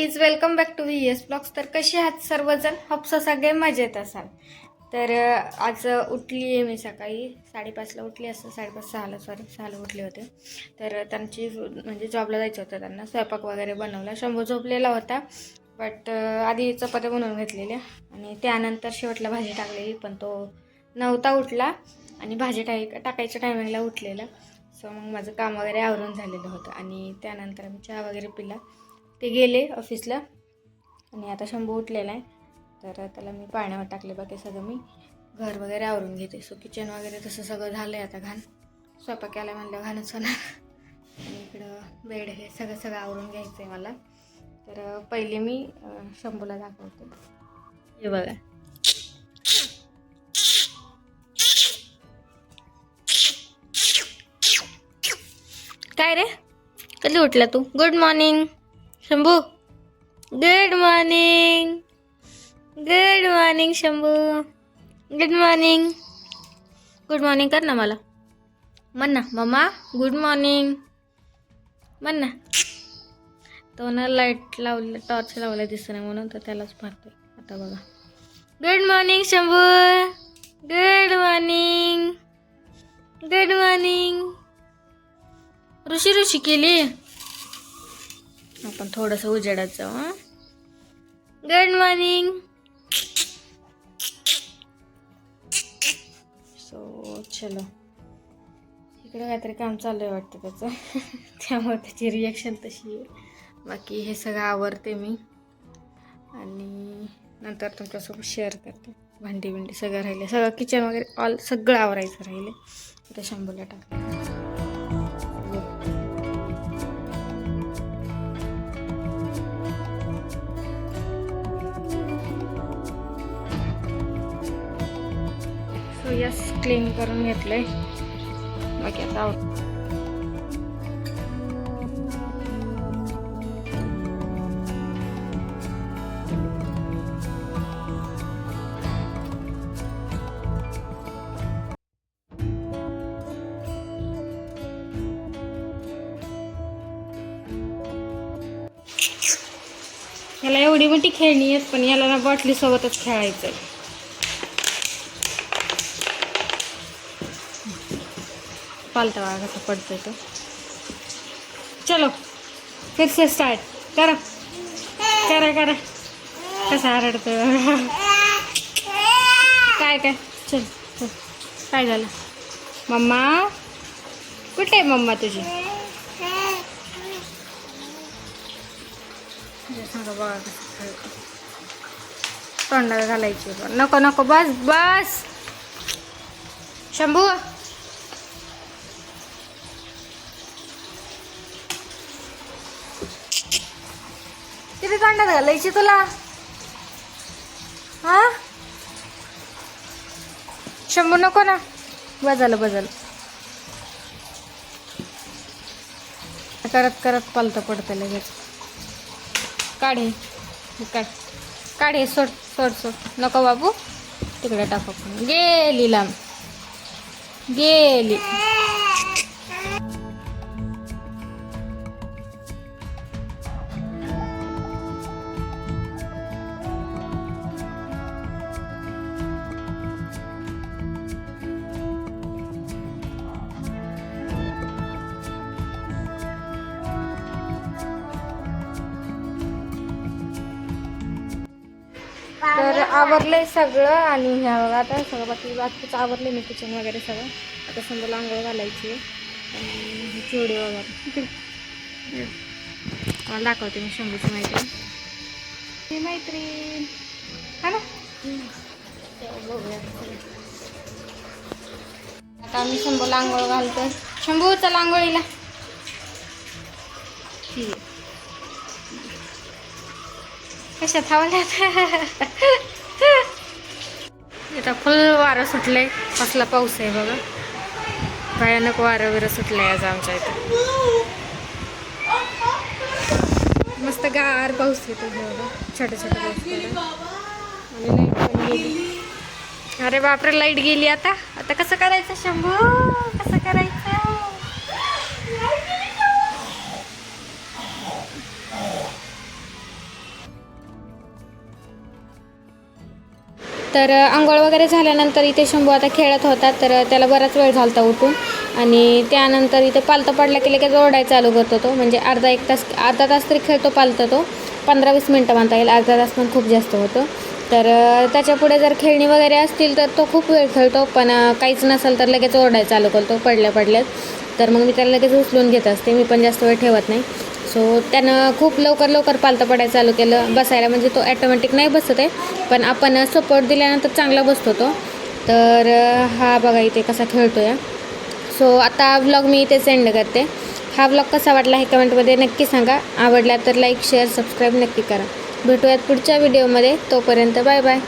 Guys welcome back to V S blogs तर कसे आहात सर्वजण? हप्स सगळे मजेत असाल. तर आज उठली आहे मी सकाळी. साडेपाचला उठली असं साडेपाच सहाला सॉरी सहाला उठले होते. तर त्यांची म्हणजे जॉबला जायचं होतं. त्यांना स्वयंपाक वगैरे बनवला. शंभू झोपलेला होता. बट आधी चपात्या बनवून घेतलेल्या. आणि त्यानंतर शेवटला भाजी टाकलेली पण तो नव्हता उठला. आणि भाजी टाक टाकायच्या टायमिंगला उठलेला. सो मग माझं काम वगैरे आवरून झालेलं होतं. आणि त्यानंतर आम्ही चहा वगैरे पिला. ते गेले ऑफिसला आणि आता शंभू उठलेला आहे. तर त्याला मी पाण्यावर टाकले बाकी सगळं मी. घर वगैरे आवरून घेते. सो किचन वगैरे तसं सगळं झालं आहे आता घाण. स्वयंपाक केला म्हणलं घाणच होणार. आणि इकडं बेड हे सगळं सगळं आवरून घ्यायचं आहे मला. तर पहिले मी शंभूला दाखवते. हे बघा. काय रे? कधी उठला तू? Good morning Shambhu. Good morning good morning Shambhu. Good morning good morning कर ना मला. म्हण ना मम्मा गुड मॉर्निंग म्हण ना. तो ना लाइट लावलं टॉर्च लावलं दिसत नाही म्हणून तर त्यालाच मारतोय. आता बघा. Good morning Shambhu. Good morning good morning Rishi Rishi केली. आपण थोडंसं उजेडात जाऊ हां? गुड मॉर्निंग सो चलो. इकडे काहीतरी काम चालू आहे वाटतं त्याचं. त्यामुळे त्याची रिॲक्शन तशी आहे. बाकी हे सगळं आवरते मी. आणि नंतर तुमच्यासोबत शेअर करते. भांडी बिंडी सगळं राहिले. सगळं किचन वगैरे ऑल सगळं आवरायचं राहिले. आता शंभूला टाकते. यस क्लीन करून घेतलंय बाकी आता आव- याला एवढी मोठी खेळणी आहेस पण याला ना बॉटली सोबतच खेळायचं आहे पालता कसा पडतोय तो. चलो फिर से स्टार्ट करा. करा करा. कसा हरडतो काय काय? चल चल. काय झालं? मम्मा? कुठे आहे मम्मा तुझी? बघा तोंडाला घालायची नको नको बस बस. शंभू किती तोंडात घालायची तुला? हा? शंभू नको ना. बजालं बजाल. करत करत पालतं पडतं लगेच. काढे काढ. काढे सोड सोड सोड. नको बाबू. तिकडे टाकू गेली लांब. गेली. तर आवरलंय सगळं आणि ह्या बघा आता सगळं बाकी बाकीचं आवरले मी किचन वगैरे सगळं. आता समजा आंघोळ घालायची आणि चिवडी वगैरे. मला दाखवते मी शंभूची मैत्रीण. ही मैत्रीण. हा ना? बघूया. आता आम्ही शंभूला आंघोळ घालतोय. शंभू चला आंघोळीला ठीक आहे. कशा थांबल्यात? इथं फुल वारं सुटलंय. कसला पाऊस आहे बघा. भयानक वारं बिरं सुटलंय आज आमच्या इथं. मस्त गार पाऊस येतो हे बघा. छोटा छोटा पाऊस आणि लाइट पण गेली. अरे बापरे लाइट गेली आता. आता कसं करायचं शंभू? कसं करायचं? तर आंघोळ वगैरे झाल्यानंतर इथे शंभू आता खेळत होता तर त्याला बराच वेळ झाला होता उठून. आणि त्यानंतर इथे पालतं पडलं की लगेच ओरडायला चालू करतो तो. म्हणजे अर्धा एक तास अर्धा तास तरी खेळतो पालतं तो. पंधरा वीस मिनटं म्हणता येईल. अर्धा तास पण खूप जास्त होतं. तर त्याच्यापुढे त्याच्या पुढे जर खेळणी वगैरे असतील तर तो खूप वेळ खेळतो. पण काहीच नसेल तर लगेच ओरडायला चालू करतो पडल्या पडल्यात. तर मग मी त्याला लगेच उचलून घेत असते. मी पण जास्त वेळ ठेवत नाही. सो त्यानं खूप लवकर लवकर पालतं पडायला चालू केलं. बसायला म्हणजे तो ॲटोमॅटिक नाही बसत आहे. पण आपण सपोर्ट दिल्यानंतर चांगला बसतो तो. तर हा बघा इथे कसा खेळतो या सो आता व्लॉग मी इथे सेंड करते. हा व्लॉग कसा वाटला हे कमेंटमध्ये नक्की सांगा. आवडला तर लाईक शेअर सबस्क्राईब नक्की करा. भेटूयात पुढच्या व्हिडिओमध्ये तोपर्यंत बाय बाय